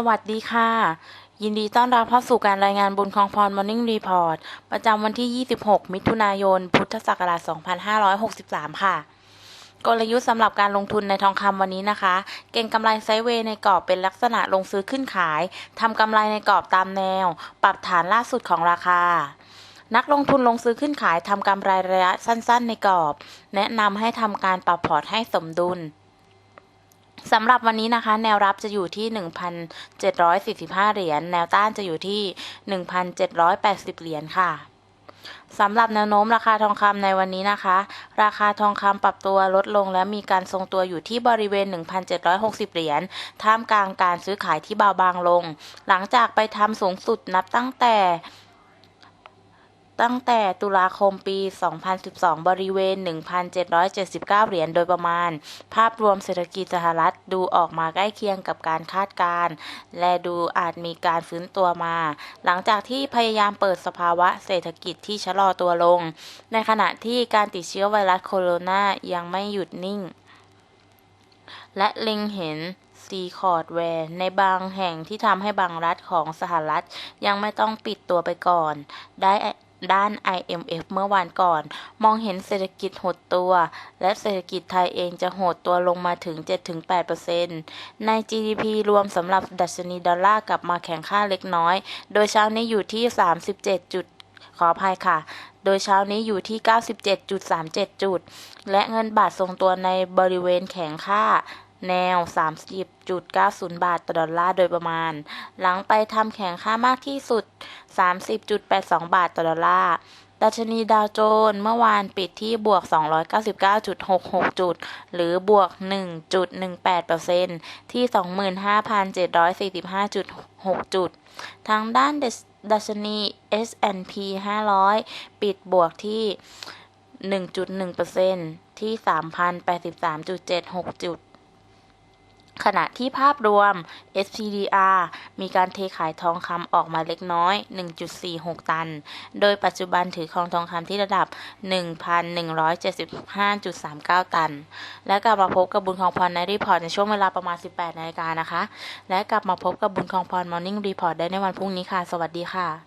สวัสดีค่ะ ยินดีต้อนรับเข้าสู่การรายงานบุญคองพร Morning Report ประจำวันที่ 26 มิถุนายน พุทธศักราช 2563 ค่ะ กลยุทธ์สำหรับการลงทุนในทองคำวันนี้นะคะ เก่งกำไรไซเวย์ในกรอบเป็นลักษณะลงซื้อขึ้นขายทำกำไรในกรอบตามแนว ปรับฐานล่าสุดของราคานักลงทุนลงซื้อขึ้นขายทำกำไรระยะสั้น ๆ ในกรอบ แนะนำให้ทำการปรับพอร์ตให้สมดุล สำหรับวันนี้นะคะ แนวรับจะอยู่ที่ 1,745 เหรียญ แนวต้านจะอยู่ที่ 1,780 เหรียญค่ะสำหรับแนวโน้มราคาทองคำในวันนี้นะคะ ราคาทองคำปรับตัวลดลงและมีการทรงตัวอยู่ที่บริเวณ 1,760 เหรียญ ท่ามกลางการซื้อขายที่เบาบางลง หลังจากไปทำสูงสุดนับตั้งแต่ ตั้งแต่ตุลาคมปี 2012 บริเวณ 1,779 เหรียญโดยประมาณ ภาพรวมเศรษฐกิจสหรัฐดูออกมาใกล้เคียงกับการคาดการณ์ และดูอาจมีการฟื้นตัวมา หลังจากที่พยายามเปิดสภาวะเศรษฐกิจที่ชะลอตัวลง ในขณะที่การติดเชื้อไวรัสโคโรนายังไม่หยุดนิ่ง และเล็งเห็นซีคอร์ดแวร์ในบางแห่งที่ทำให้บางรัฐของสหรัฐยังไม่ต้องปิดตัวไปก่อน ได้ ด้าน IMF เมื่อวานก่อน มองเห็นเศรษฐกิจหดตัว และเศรษฐกิจไทยเองจะหดตัวลงมาถึง 7-8%ใน GDP รวมสำหรับดัชนีดอลลาร์กลับมาแข็งค่าเล็กน้อย โดยเช้านี้อยู่ที่ 37จุดขออภัยค่ะ โดยเช้านี้อยู่ที่ 97.37 จุด และเงินบาททรงตัวในบริเวณแข็งค่าแนว 30.90 บาทต่อดอลลาร์โดยประมาณ หลังไปทำแข็งค่ามากที่สุด 30.82 บาทต่อดอลลาร์ ดัชนีดาวโจนส์เมื่อวานปิดที่บวก 299.66 จุด หรือบวก 1.18%ที่ 25,745.6 จุด ทางด้านดัชนี S&P 500 ปิดบวกที่ 1.1%ที่ 3,083.76 จุด ขณะที่ภาพรวม SPDR มีการเทขายทองคำออกมาเล็กน้อย 1.46 ตัน โดยปัจจุบันถือครองทองคำที่ระดับ 1,175.39 ตัน และกลับมาพบกับบุญคองพรในรีพอร์ตในช่วงเวลาประมาณ 18นาฬิกานะคะ และกลับมาพบกับบุญคองพร Morning Report ได้ในวันพรุ่งนี้ค่ะ สวัสดีค่ะ